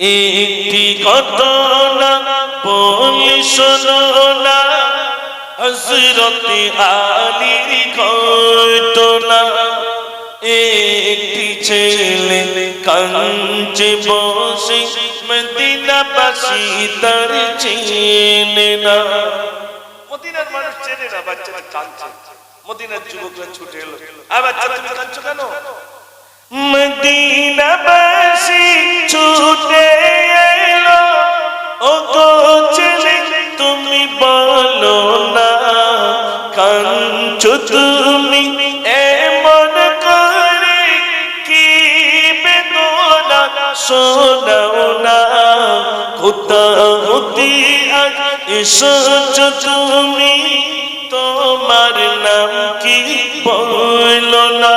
একটি ঘটনা বলি শোনো হজরতে আলীর ঘটনা একটি ছেলে কাঞ্চে বসে মদিনাবাসী তার চেনে না। মদিনার মানুষ চেনে না বাচ্চারা কাঁদছে। মদিনার যুবকরা ছুটে এলো। আর বাচ্চা তুমি কেন? মদিনাবাসী ছুটে এলো। ও ছেলে, তুমি বলো না কাঞ্চু তুমি এমন করে কি বেদনা? শোনাও না কোথা হতে আজ এসেছ তুমি। তোমার নাম কি বলল না?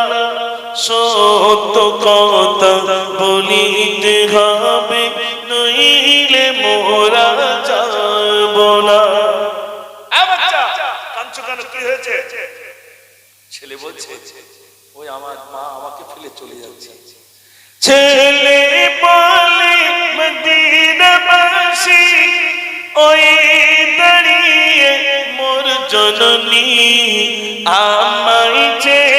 সত্য কথা বলিতে হবে, নইলে মোরা যাব না। কি হয়েছে? ছেলে বলছে, ওই আমার মা আমাকে ফেলে চলে যাচ্ছে। ছেলে বলে, মদিনাবাসী, ওই দাঁড়িয়ে মোর জননী আমায় ছেড়ে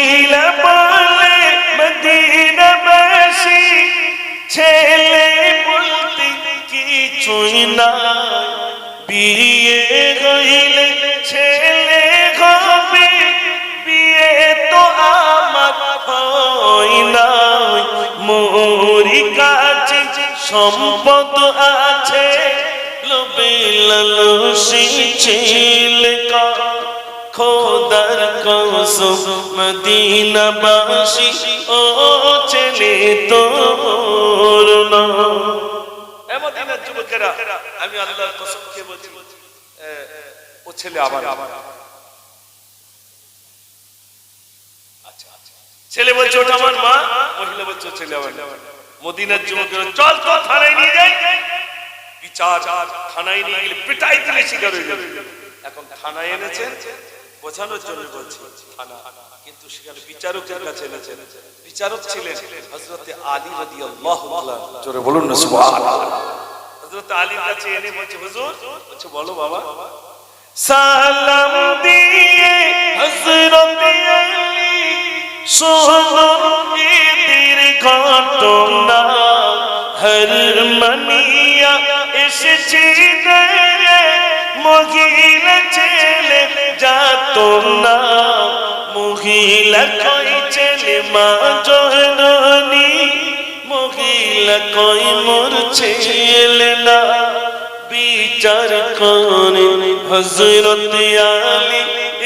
সম্পদ আছে। লোবে লালসি ছেলে খোদার কসম মদিনাবাসী ও ছেলে তোর আমি আল্লাহর খেয়ে বলছি ও ছেলে আবার আচ্ছা, আচ্ছা। ছেলে বলছে ওটা আমার মা। মহিলা বলছে ছেলে আমার মদিনার যুবকেরা চল তো থানায় নিয়ে যাই। বিচার থানায় নিয়ে গেলে পিটাই দিলে শিকার হয়ে যাবে। এখন থানায় এনেছে বোঝানোর জন্য বলছি থানা। কিন্তু সেখানে বিচারকের কাছে এনেছেন। বিচারক ছিলেন হজরতে আলী রাদিয়াল্লাহু তাআলা। জোরে বলুন না সুবহানাল্লাহ। হজরত আলীর কাছে এনে বলছে হুজুর বলছে বলো বাবা। সালাম দিয়ে হজরত আলী শোনো ঈদের ঘটনা হর মনিয়া এসেছি মহিলা ছেলে যাত না মহিলা কই ছেলে, মা জননী মহিলা কই মোর ছেলে না। বিচার করেন হজরত আলী,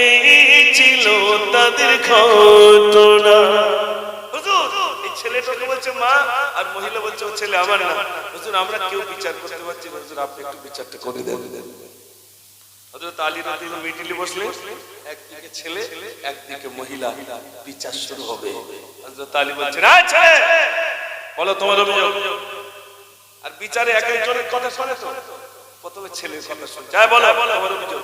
এই ছিল তাদের ঘটনা। ছেলেটাকে বলছে, মা, আর মহিলা বলছে, ও ছেলে আমার না। হুজুর, আমরা কেউ বিচার করতে পারছি না। হুজুর, আপনি একটু বিচারটা করে দেন। হযরত আলী রাদিয়াল্লাহু মিডিলে একদিকে ছেলে, একদিকে মহিলা। বিচার শুরু হবে। হযরত আলী আ ছেলে, বলো তোমার অভিযোগ। আর বিচারে এক একজনের কথা শুনে তো। প্রথমে ছেলের কথা শুনে। যায় বলো, তোমার অভিযোগ।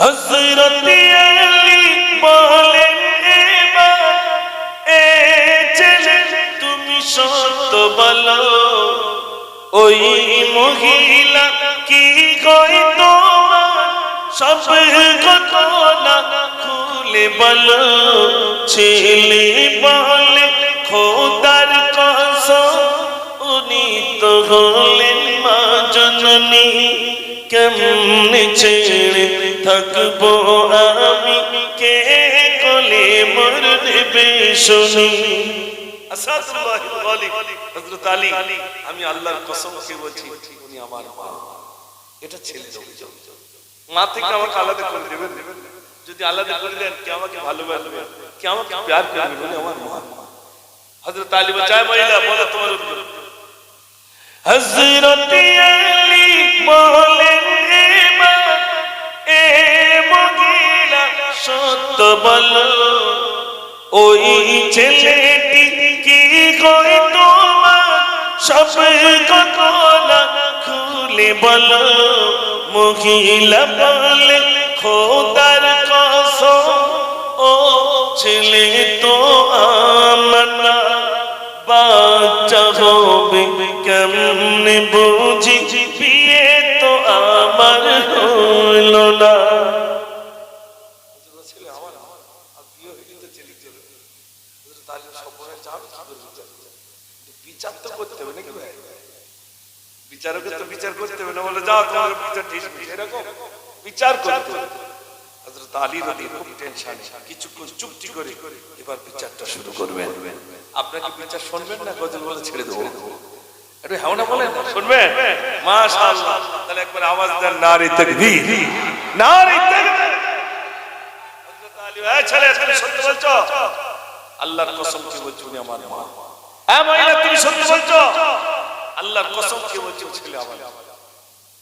হজরত আলী বলেন সত্য বল, ওই মহিলা কি কই তোমার? সব ঘটনা খুলে বলো, ছেলে বলে খোদার কসম, উনি তো হলেন মা জননী। কেমনে ছেড়ে থাকব আমি? কে কলে মোর দেবে শুনি? আসাদুল্লাহ হযরত আলী। আমি আল্লাহর কসম খেয়ে বলছি? উনি আমার মা। এটা ছেলের অভিযোগ। মা থেকে আমাকে আলাদা করে দেবেন যদি আলাদা করে দেন কে আমাকে ভালোবাসবে? কে আমাকে প্যার করবে? বলে আমার মা। হযরত আলী বলছে মহিলা বলো তোমার হজরত আলী বলেন এ মহিলা সত্য বলো। ওই ছেলেটি কি কই তোমার সব কথা খুলে বলো, মহিলা বলে, খোদার কসম, ও ছেলে তো এরকম বিচার করতে হযরত আলী খুব টেনশন কিছুক্ষণ চুপটি করে এবার বিচারটা শুরু করবেন। আপনাকে বিচার শুনবেন না? গজল বলে ছেড়ে দেবো। একটু হ্যাঁ না বলেন শুনবেন? মাশাআল্লাহ। তাহলে একবার আওয়াজ দেন নারী তাকবীর। নারী তাকবীর। হযরত আলী এই ছেলে তুমি সত্য বলছো আল্লাহর কসম কি বলছো উনি আমার মা? হ্যাঁ তুমি সত্য বলছো। আল্লাহর কসম কি বলছো ছেলে আমার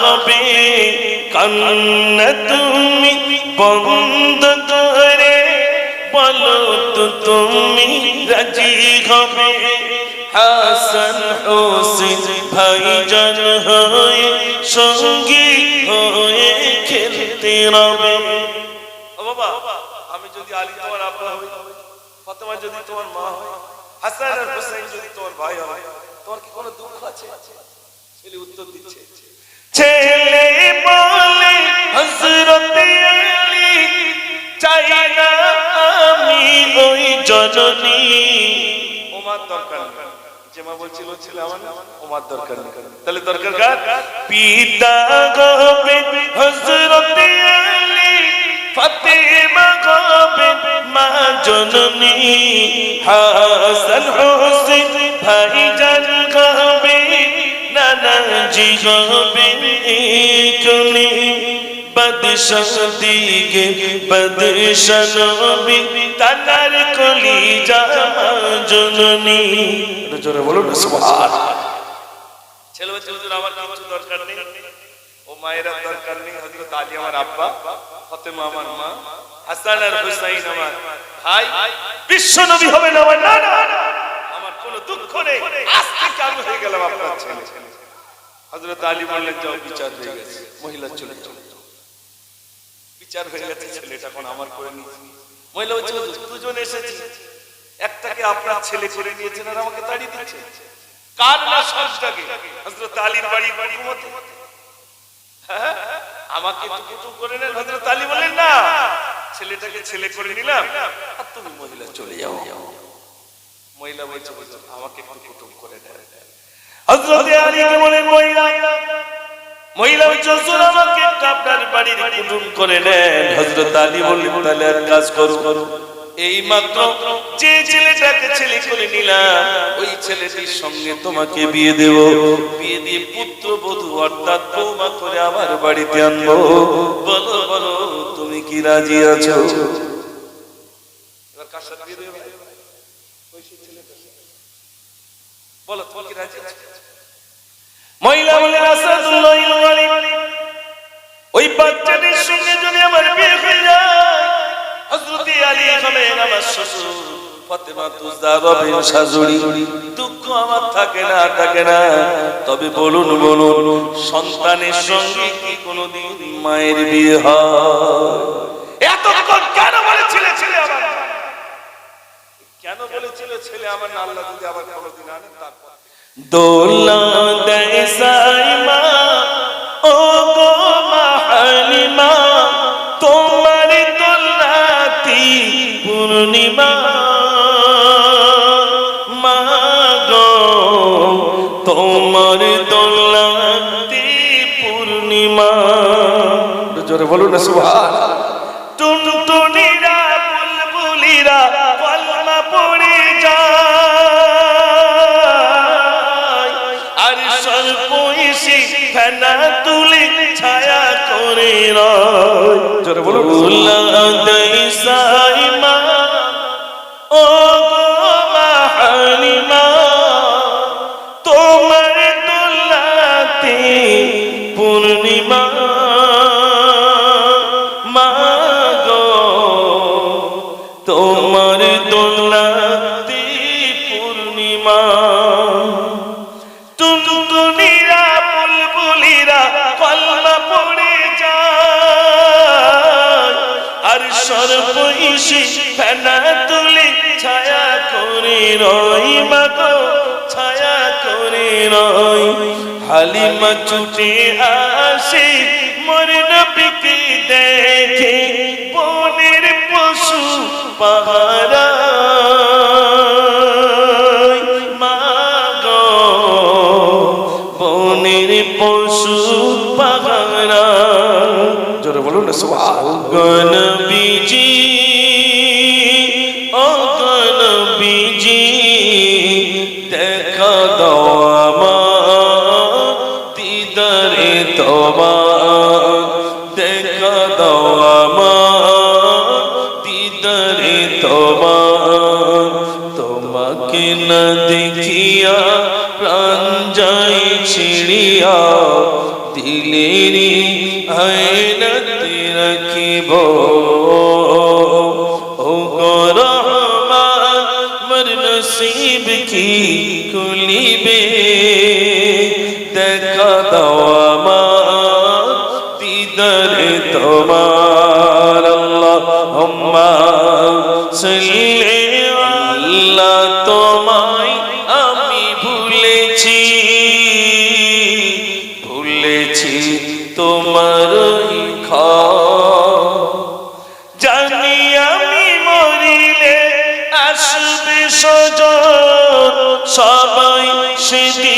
হবে কান্না তুমি বন্ধ করে, বলো তো তুমি রাজি হবে? হাসান হোসেন ভাইজান হয়ে, সঙ্গী হয়ে খেলতে রবে। আমি যদি আলী তোমার আব্বা হই, ফাতেমা যদি তোমার মা হয়, হাসান আর হোসেন যদি তোমার ভাই হয়, তোমার কি কোনো দুঃখ আছে? ছেলে উত্তর দিচ্ছে। ছেলে বলে হজরত আলী চাই না আমি ওই জননী। ওমার দরকার যে মা বলছিল, ছেলে আমার ওমার দরকার তাহলে দরকার কার? পিতা গবে হজরত আলী। ফাতেমা গবে মা জননী। হাসান হোসেন ভাইজান গবে গবে কলি জননী জোরে বলুন ছেলে আমার কিছু দরকার নেই ও মায়ের দরকার নেই হযরত আলী আমার আব্বা ফাতেমা আমার মা হাসান আর হুসাইন আমার ভাই বিশ্ব নবী হবে না আমার না না আমার কোনো দুঃখ নেই আজ থেকে আমি হয়ে গেলাম আপনার ছেলে হযরত আলী বললেন যাও বিচার হয়ে গেছে মহিলা চলে চলে। বিচার হয়ে গেছে ছেলেটা এখন আমার করে নিয়েছি। মহিলা বলছে "হুজুর, দুজন এসেছি। একটাকে আপনার ছেলে করে নিয়েছেন আর আমাকে তাড়িয়ে দিচ্ছে। কার না সবটাকে হযরত আলীর বাড়ি হুকুমতে হ্যাঁ, আমাকে কুটুম করে নেন হযরত আলী বললেন না ছেলেটাকে ছেলে করে নিলাম আর তুমি মহিলা চলে যাও। মহিলা বলছে "হুজুর, আমাকে একটু কুটুম করে দেন। হযরত আলীকে বলেন মহিলা মহিলা বলছে আমাকে। আপনার বাড়ির কুটুম করে নেন। হযরত আলী বললেন, তাহলে এক কাজ করো। এই মাত্র যে ছেলেটাকে ছেলে করে নিলাম, ওই ছেলেটির সঙ্গে তোমাকে বিয়ে দেব। বিয়ে দিয়ে পুত্র বধূ অর্থাৎ বৌমা করে আমার বাড়িতে আনব। বলো বলো, তুমি কি রাজি আছো? এবার কার সাথে বিয়ে দেবে বলো, তুমি কি রাজি আছো? মহিলা বলে আসাদুল্লাহ ওই বাচ্চাটির সঙ্গে যদি আমার বিয়ে হয়ে যায় হযরত আলী হলেন আমার শ্বশুর ফাতেমা দুঃখ আমার থাকে না থাকে না। তবে বলুন বলুন সন্তানের সঙ্গে কি কোনোদিন মায়ের বিয়ে হয়? এতক্ষণ কেন বলেছিলে ছেলে আমার? কেন বলেছিল ছেলে আমার আল্লাহ যদি আবার কোনোদিন আনেন তারপর দোলা দেয় সাইমা ও গো মাহালিমা, তোমার দোলাতি পূর্ণিমা। মা গো, তোমার দোলাতি পূর্ণিমা। জোরে বলুন না রয় জোরে বলুন। সর্ব ইসি, ফেনা তুলে, ছায়া করে রই মাগো, ছায়া করে রই। হালিমা ছুটে আসে মোর নবীকে দেখে, বনের পশু পাহারা। পশু পাহারা। জোরে বলুন না ছিড়িয়া দিলেরি আয়নাতে রাখিব। ও গো রহমান মর নসিব কি সবাই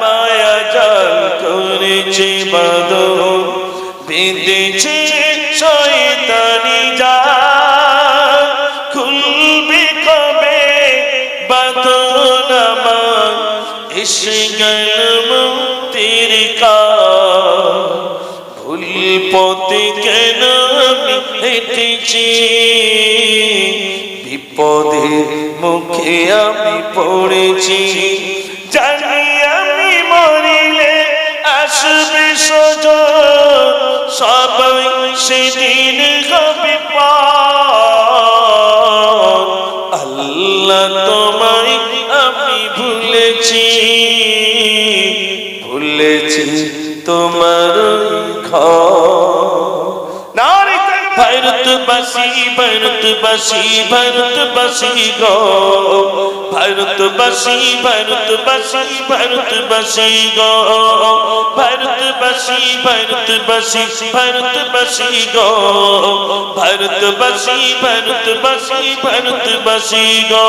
মায়া জাল করেছে বাদল বেঁধেছে হেঁটেছি বিপদে মুখে আমি পড়েছি। জানি আমি মরিলে আসবে সজ সেদিন হবে পার ভারতবাসী ভারতবাসী গো। ভারতবাসী ভারতবাসী ভারতবাসী গো। ভারতবাসী ভারতবাসী ভারতবাসী গো। ভারতবাসী ভারতবাসী ভারতবাসী গো।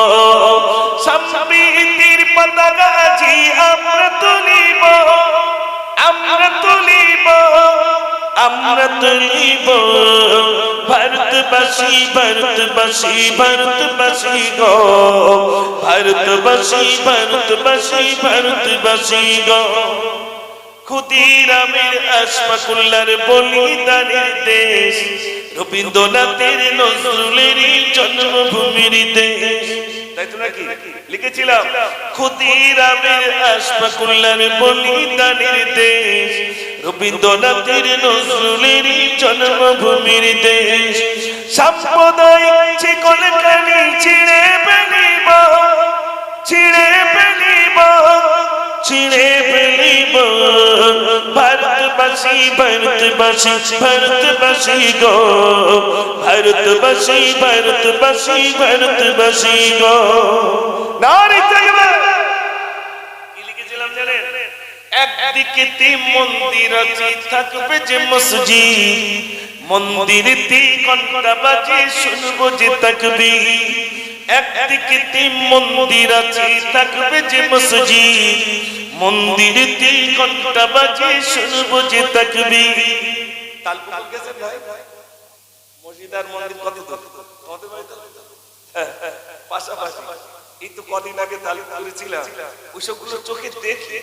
সম্প্রীতির পতাকা জি আমরা তুলিব। আমরা তুলিব। আমরা ভারতবাসী ভারতবাসী ভারতবাসী গো ভারতবাসী ভারতবাসী ভারতবাসী গো ক্ষুদিরামের আশফাকুল্লার বলিদানের দেশ রবীন্দ্রনাথের নজরুলের জন্মভূমির দেশ। তাই তো নাকি? লিখেছিলাম ক্ষুদিরামের আশফাকুল্লার বলিদানের দেশ। রবীন্দ্রনাথের নজরুলের জন্মভূমির দেশ। সাম্প্রদায়িক কানি ছিঁড়ে ফেলিব ছিঁড়ে ফেলিব ছিঁড়ে ফেলিব। ভারতবাসী ভারতবাসী ভারতবাসী গো। ভারতবাসী ভারতবাসী ভারতবাসী গো। নারী থাকবে কি লিখেছিলাম জানেন একদিকে মন্দির আছে থাকবে যে মসজিদ। মন্দির তি ঘণ্টা বাজে শুনব যে একদিকে মন্দির আছে থাকবে যে মসজিদ। মন্দির তি ঘণ্টা বাজে শুনব যে ভাই? মসজিদ আর মন্দির কত দূর? তোমাদের পাশাপাশি। এই তো কদিন আগে তালপুকুরে ছিলাম। ওইসবগুলো চোখে দেখে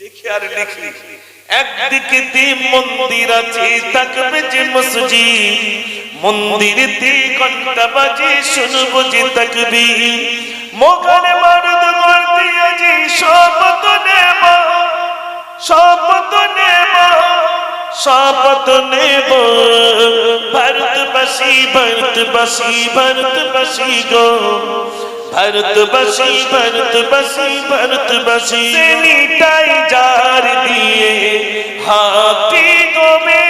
দেখে আর লিখি একদিকে তে মন্দির আছে, থাকবে যে মসজিদ। মন্দির তে ঘণ্টা বাজে, শুনব যে তাকবীর। মোখানে মারদ করতে আজি শপথ নেব শপথ নেব শপথ নেব। ভারতবাসী ভারতবাসী ভারতবাসী গো। ভারতবাসী ভারতবাসী ভারতবাসী। স্যানিটাইজার দিয়ে হাতি দমে।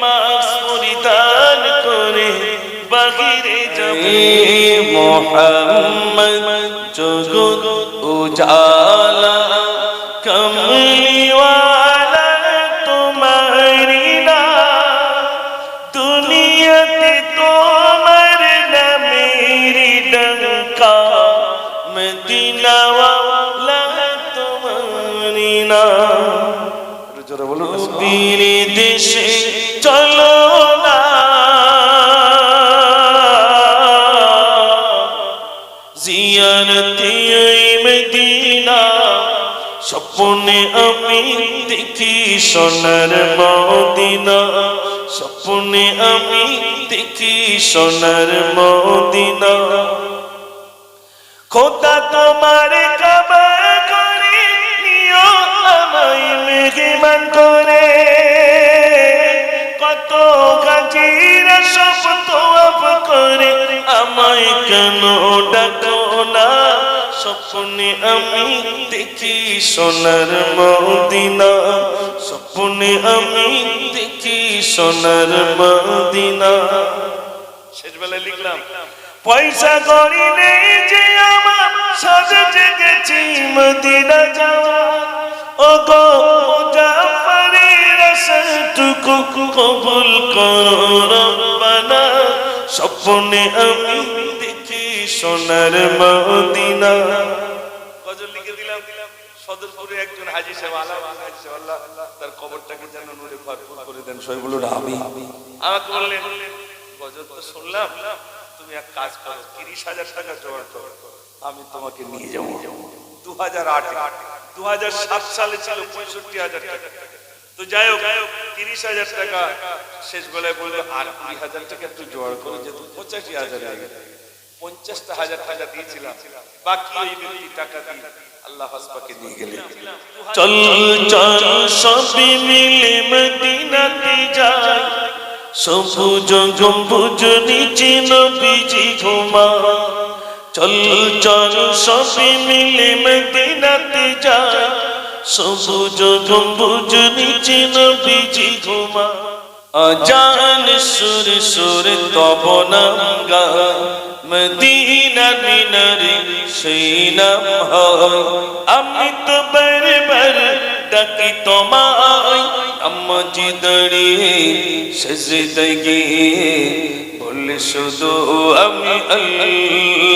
মাস্ক পরিধান করে বাহিরে যাবে। মোহাম্মদ জগৎ উজালা। বীর দেশে চলো না। জিয়ারতে মদিনা, স্বপ্নে আমি দেখি সোনার মদিনা, স্বপ্নে আমি দেখি সোনার মদিনা। খোদা তোমার কাবা করে, নিও আমায় মেহমান করে। করে আমায় কেন ডাকো না? স্বপ্নে আমি দেখি সোনার মদিনা। স্বপ্নে আমি দেখি সোনার মদিনা। শেষ বেলায় লিখলাম, পয়সা করি নেই যে আমার সাজে জেগেছি মদিনা যাওয়া। ও গো মুজাফরের আশাটুকু কবুল করো রব্বানা। স্বপ্নে আমি দেখি সোনার মদিনা। লিখে দিলাম। একজন আল্লাহ তার কবরটাকে যেন করে দেন তুমি এক কাজ করো, তিরিশ হাজার জোগাড় করো, আমি তোমাকে নিয়ে যাব। দু হাজার আট দু হাজার সাত সালে ছিল পঁয়ষট্টি হাজার টাকা। তো যাই হোক, তিরিশ হাজার টাকা শেষ বেলায় বলল, আর কুড়ি হাজার টাকা একটু জোগাড় করো, যেহেতু পঁচাশি হাজার হয়ে পঞ্চাশটা হাজার টাকা দিয়েছিলাম। বাকি টাকা দিয়ে আল্লাহ চল চল, সবই মিলে মদিনাতে যাই। সবুজ গম্বুজ, নিচে নবীজি ঘুমা চল চল, সবই মিলে মদিনাতে যাই। সবুজ গম্বুজ নিচে নবীজি ঘুমা। আজান সুর সুর তব নাম গায় মদিনা মিনারে সেই নাম আমি তো বারবার ডাকি তোমায়। আম্মাজি দাঁড়িয়ে সেজদে গিয়ে বলে, শুধু আমি আল্লাহ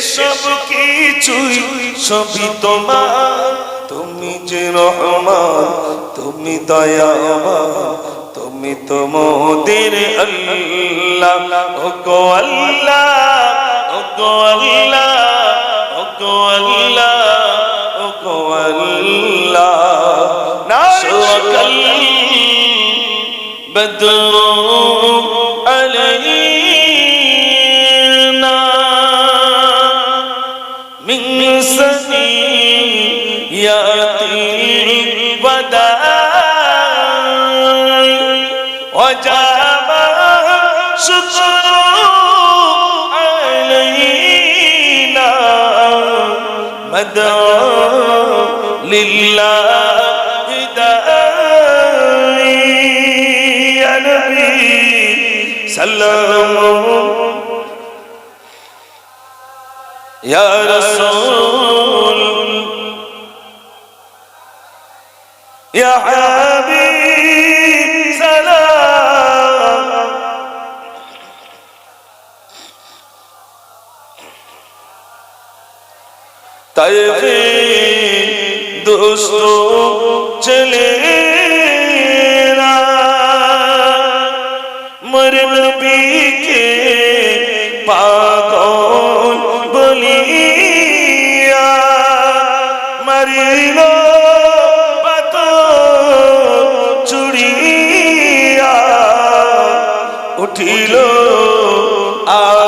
এসব কিছুই সবই তোমার। তুমি যে রহমান, তুমি দয়া তুমি তো মোদের আল্লাহ। ও গো আল্লাহ ও গো আল্লাহ ও গো আল্লাহ ও গো আল্লাহ। না শুকল বদলো علينا لله يا نبي سلام يا رسول يا حبيب মরিল পাত চুড়িয়া উঠিল আর